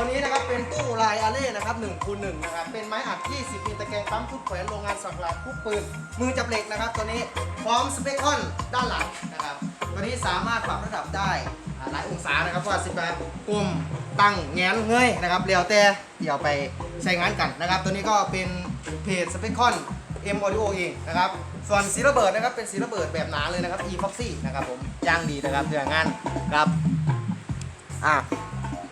ตัวนี้นะครับเป็นตู้ลายอาเล่นะครับ1คูณ1นะครับเป็นไม้อัด 20มิลตะแกรงปั๊มทุกแขวนโรงงานสักหลักทุกปืนมือจับเหล็กนะครับ ตัวนี้พร้อมสเปคคอนด้านหลังนะครับ ตัวนี้สามารถปรับระดับได้หลายองศานะครับว่าสิบแบบกลมตั้งแงนเงยนะครับเรียวแต่เดี๋ยวไปใช้งานกันนะครับ ตัวนี้ก็เป็นเพจสเปคคอน M Audio เองนะครับส่วนสีระเบิดนะครับเป็นสีระเบิดแบบหนาเลยนะครับ E-Foxy นะครับผมย่างดีนะครับเพื่องานครับอะ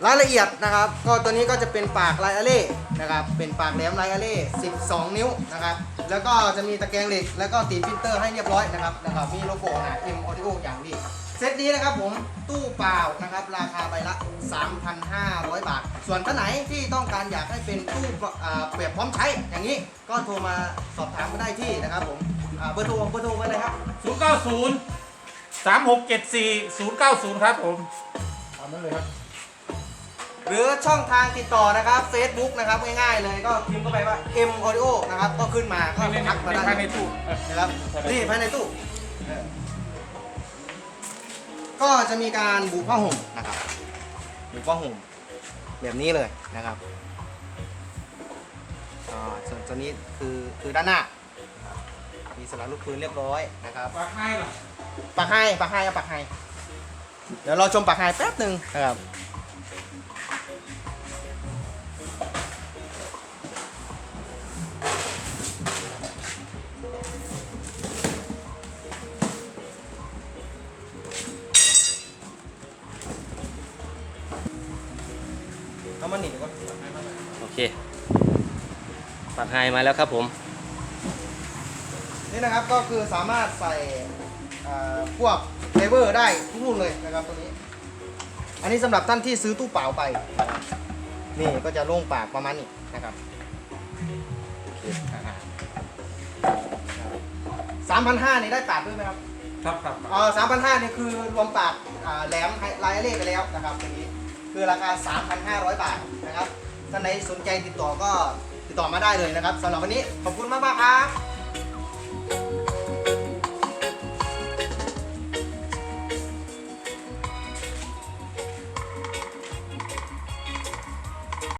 รายละเอียดนะครับ ก็ตัวนี้ก็จะเป็นปากไลอาเล่นะครับ เป็นปากแหลมไลอาเล่12 นิ้วนะครับ แล้วก็จะมีตะแกรงเหล็ก แล้วก็ติดฟิลเตอร์ให้เรียบร้อยนะครับแล้วก็มีโลโก้หา M Audio อย่างดี เซตนี้นะครับผมตู้เปล่านะครับ ราคาใบละ 3,500 บาท ส่วนท่านไหนที่ต้องการอยากให้เป็นตู้อ่าแบบพร้อมใช้อย่างนี้ก็โทรมาสอบถามมาได้ที่นะครับผมอ่าเบอร์โทรเบอร์โทรมาเลยครับ 090 3674 090 ครับผมตามนั้นเลยครับ หรือช่องทางติดต่อนะครับ Facebook นะครับง่ายๆเลยก็พิมพ์เข้าไปว่า M Audio นะครับก็ขึ้นมาก็ในในทักมาได้ภายในตู้เออนะครับนี่ภายในตู้เออก็จะมีการบุผ้าห่มนะครับบุผ้าห่มแบบนี้เลยนะครับอ่าส่วนตัวนี้คือคือด้านหน้านะครับมีสลักลูกปืนเรียบร้อยนะครับปากให้เหรอปากไฮปากไฮเอาปากไฮเดี๋ยวเราชมปากไฮแป๊บหนึ่งนะครับ เอามาหนีดีกว่าโอเคปากไฮมาแล้วครับผม นี่นะครับก็คือสามารถใส่อ่าพวกเลเวอร์ได้ทุกรุ่นเลยนะครับตัวนี้ อันนี้สำหรับท่านที่ซื้อตู้เปล่าไปนะครับนี่ก็จะโล่งปากประมาณนี้นะครับสามพันห้านี่ได้ปากด้วยไหมครับ ครับครับ เออสามพันห้านี่คือรวมปากอ่าแหลมไลายเล่ไปแล้วนะครับตัวนี้ คือราคา 3,500 บาทนะครับท่านใดสนใจติดต่อก็ติดต่อมาได้เลยนะครับสำหรับวันนี้ขอบคุณมากๆครับ